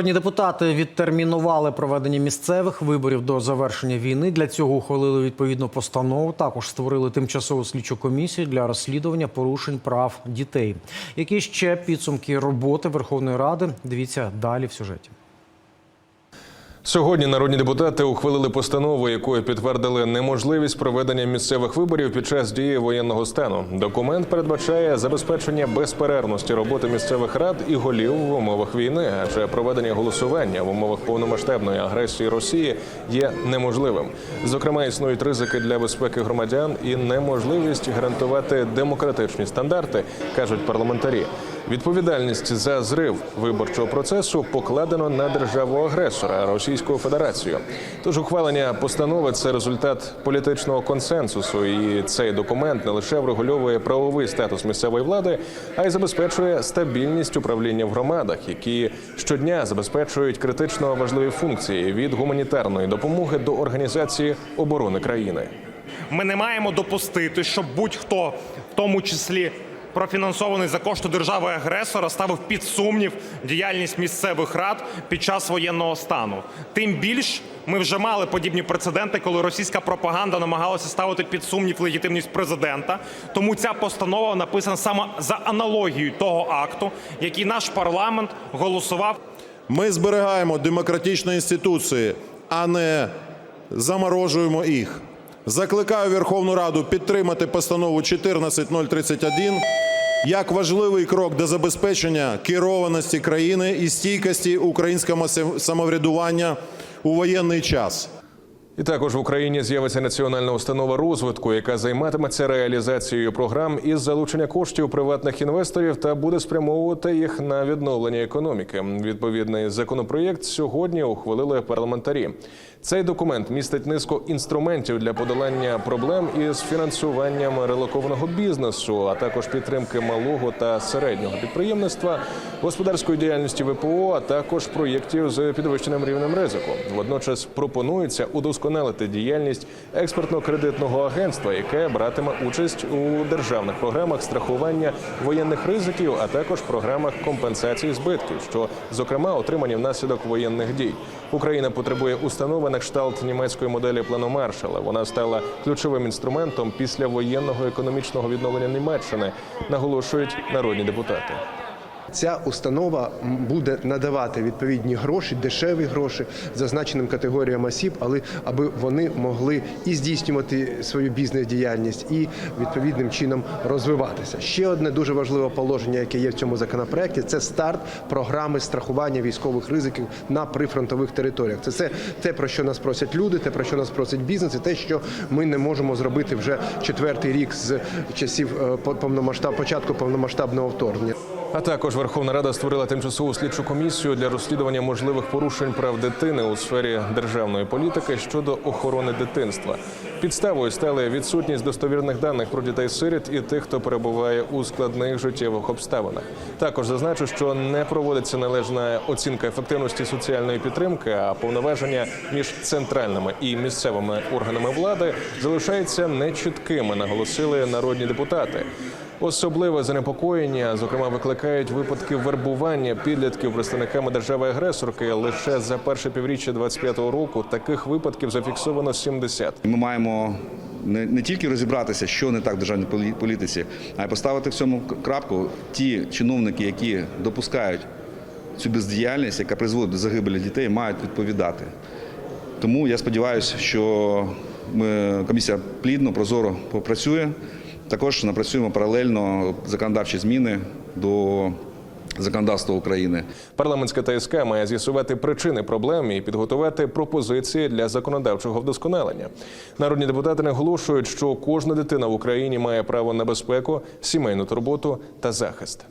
Народні депутати відтермінували проведення місцевих виборів до завершення війни. Для цього ухвалили відповідну постанову. Також створили тимчасову слідчу комісію для розслідування порушень прав дітей. Які ще підсумки роботи Верховної Ради? Дивіться далі в сюжеті. Сьогодні народні депутати ухвалили постанову, якою підтвердили неможливість проведення місцевих виборів під час дії воєнного стану. Документ передбачає забезпечення безперервності роботи місцевих рад і голів в умовах війни, адже проведення голосування в умовах повномасштабної агресії Росії є неможливим. Зокрема, існують ризики для безпеки громадян і неможливість гарантувати демократичні стандарти, кажуть парламентарі. Відповідальність за зрив виборчого процесу покладено на державу-агресора Російську Федерацію. Тож ухвалення постанови це результат політичного консенсусу, і цей документ не лише врегульовує правовий статус місцевої влади, а й забезпечує стабільність управління в громадах, які щодня забезпечують критично важливі функції від гуманітарної допомоги до організації оборони країни. Ми не маємо допустити, щоб будь-хто, в тому числі профінансований за кошти держави-агресора, ставив під сумнів діяльність місцевих рад під час воєнного стану. Тим більш ми вже мали подібні прецеденти, коли російська пропаганда намагалася ставити під сумнів легітимність президента. Тому ця постанова написана саме за аналогією того акту, який наш парламент голосував Ми зберігаємо демократичні інституції, а не заморожуємо їх. Закликаю Верховну Раду підтримати постанову 14031 як важливий крок до забезпечення керованості країни і стійкості українського самоврядування у воєнний час. І також в Україні з'явиться національна установа розвитку, яка займатиметься реалізацією програм із залучення коштів приватних інвесторів та буде спрямовувати їх на відновлення економіки. Відповідний законопроєкт сьогодні ухвалили парламентарі. Цей документ містить низку інструментів для подолання проблем із фінансуванням релокованого бізнесу, а також підтримки малого та середнього підприємництва, господарської діяльності ВПО, а також проєктів з підвищеним рівнем ризику. Водночас пропонується удосконалити діяльність експертно-кредитного агентства, яке братиме участь у державних програмах страхування воєнних ризиків, а також програмах компенсації збитків, що зокрема отримані внаслідок воєнних дій. Україна потребує установи на кшталт німецької моделі плану Маршала. Вона стала ключовим інструментом після воєнного економічного відновлення Німеччини, наголошують народні депутати. Ця установа буде надавати відповідні гроші, дешеві гроші зазначеним категоріям осіб, але аби вони могли і здійснювати свою бізнес-діяльність, і відповідним чином розвиватися. Ще одне дуже важливе положення, яке є в цьому законопроекті, це старт програми страхування військових ризиків на прифронтових територіях. Це все те, про що нас просять люди, те про що нас просить бізнес, і те, що ми не можемо зробити вже четвертий рік з часів е, повномасштаб початку повномасштабного вторгнення. А також Верховна Рада створила тимчасову слідчу комісію для розслідування можливих порушень прав дитини у сфері державної політики щодо охорони дитинства. Підставою стали відсутність достовірних даних про дітей сиріт і тих, хто перебуває у складних життєвих обставинах. Також зазначу, що не проводиться належна оцінка ефективності соціальної підтримки, а повноваження між центральними і місцевими органами влади залишаються нечіткими, наголосили народні депутати. Особливе занепокоєння, зокрема, викликають випадки вербування підлітків представниками держави-агресорки. Лише за перше півріччя 25-го року таких випадків зафіксовано 70. Ми маємо не, не тільки розібратися, що не так в державній політиці, а й поставити в цьому крапку ті чиновники, які допускають цю бездіяльність, яка призводить до загибелі дітей, мають відповідати. Тому я сподіваюся, що ми, комісія плідно, прозоро попрацює. Також напрацюємо паралельно законодавчі зміни до законодавства України. Парламентська ТСК має з'ясувати причини проблем і підготувати пропозиції для законодавчого вдосконалення. Народні депутати наголошують, що кожна дитина в Україні має право на безпеку, сімейну турботу та захист.